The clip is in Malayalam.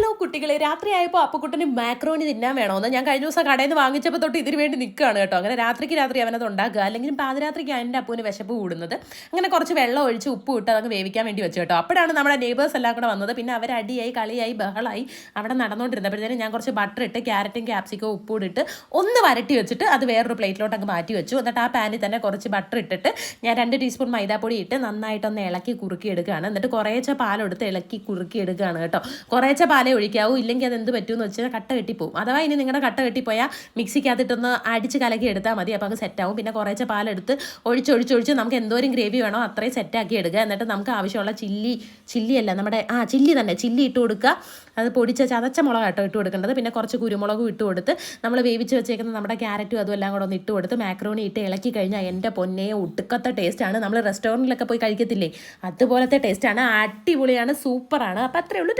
ഹലോ കുട്ടികളെ രാത്രിയായപ്പോൾ അപ്പക്കുട്ടന് മാക്രോണി തിന്നാൻ വേണമെന്ന് ഞാൻ കഴിഞ്ഞ ദിവസം കടയിൽ നിന്ന് വാങ്ങിച്ചപ്പോൾ തൊട്ട് ഇതിന് വേണ്ടി നിൽക്കുകയാണ് കേട്ടോ. അങ്ങനെ രാത്രിക്ക് രാത്രി അവനത് ഉണ്ടാക്കുക. അല്ലെങ്കിൽ പാതിരാത്രിക്ക് എന്റെ അപ്പൂന് വിശപ്പ് കൂടുന്നത്. അങ്ങനെ കുറച്ച് വെള്ളം ഒഴിച്ച് ഉപ്പ് ഇട്ട് അതങ്ങ് വേവിക്കാൻ വേണ്ടി വെച്ചു കേട്ടോ. അപ്പോഴാണ് നമ്മുടെ നെയ്ബേഴ്സ് എല്ലാം കൂടെ വന്നത്. പിന്നെ അവർ അടിയായി കളിയായി ബഹളായി അവിടെ നടന്നുകൊണ്ടിരുന്നപ്പോഴത്തേനും ഞാൻ കുറച്ച് ബട്ടർ ഇട്ട് ക്യാരറ്റും ക്യാപ്സിക്കോ ഉപ്പും ഇട്ട് ഒന്ന് വരട്ടി വെച്ചിട്ട് അത് വേറൊരു പ്ലേറ്റിലോട്ട് അങ്ങ് മാറ്റി വെച്ചു. എന്നിട്ട് ആ പാനിൽ തന്നെ കുറച്ച് ബട്ടർ ഇട്ടിട്ട് ഞാൻ രണ്ട് ടീസ്പൂൺ മൈദാപ്പൊടി ഇട്ട് നന്നായിട്ടൊന്ന് ഇളക്കി കുറുക്കി എടുക്കുകയാണ്. എന്നിട്ട് കുറേച്ച പാലെടുത്ത് ഇളക്കി കുറുക്കി എടുക്കുകയാണ് കേട്ടോ. കുറേച്ച പാലേ ഒഴിക്കാവൂ ഇല്ലെങ്കിൽ അത് എന്ത് പറ്റുമെന്ന് വെച്ചാൽ കട്ട കെട്ടിപ്പോവും. അഥവാ ഇനി നിങ്ങളുടെ കട്ട കെട്ടിപ്പോയാൽ മിക്സിക്കകത്തിട്ടൊന്ന് അടിച്ച് കലക്കി എടുത്താൽ മതി അപ്പോൾ അത് സെറ്റാവും പിന്നെ കുറേശ്ശെ പാലെടുത്ത് ഒഴിച്ചൊഴിച്ചൊഴിച്ച് നമുക്ക് എന്തോരം ഗ്രേവി വേണോ അത്രയും സെറ്റാക്കി എടുക്കുക. എന്നിട്ട് നമുക്ക് ആവശ്യമുള്ള ചില്ലി ചില്ലിയല്ല നമ്മുടെ ആ ചില്ലി തന്നെ ചില്ലി ഇട്ട് കൊടുക്കുക. അത് പൊടിച്ച ചതച്ച മുളക് ഇട്ട് കൊടുക്കേണ്ടത്. പിന്നെ കുറച്ച് കുരുമുളകും ഇട്ട് കൊടുത്ത് നമ്മൾ വേവിച്ച് വെച്ചേക്കുന്ന നമ്മുടെ ക്യാരറ്റും അതും എല്ലാം കൂടെ ഒന്ന് ഇട്ട് കൊടുത്ത് മാക്രോണി ഇട്ട് ഇളക്കി കഴിഞ്ഞാൽ എന്റെ പൊന്നെ ഒട്ടുക്കത്തെ ടേസ്റ്റാണ് നമ്മൾ റെസ്റ്റോറന്റിലൊക്കെ പോയി കഴിക്കത്തില്ലേ? അതുപോലത്തെ ടേസ്റ്റാണ് അടിപൊളിയാണ് സൂപ്പറാണ് അപ്പോൾ അത്രയേ ഉള്ളൂ.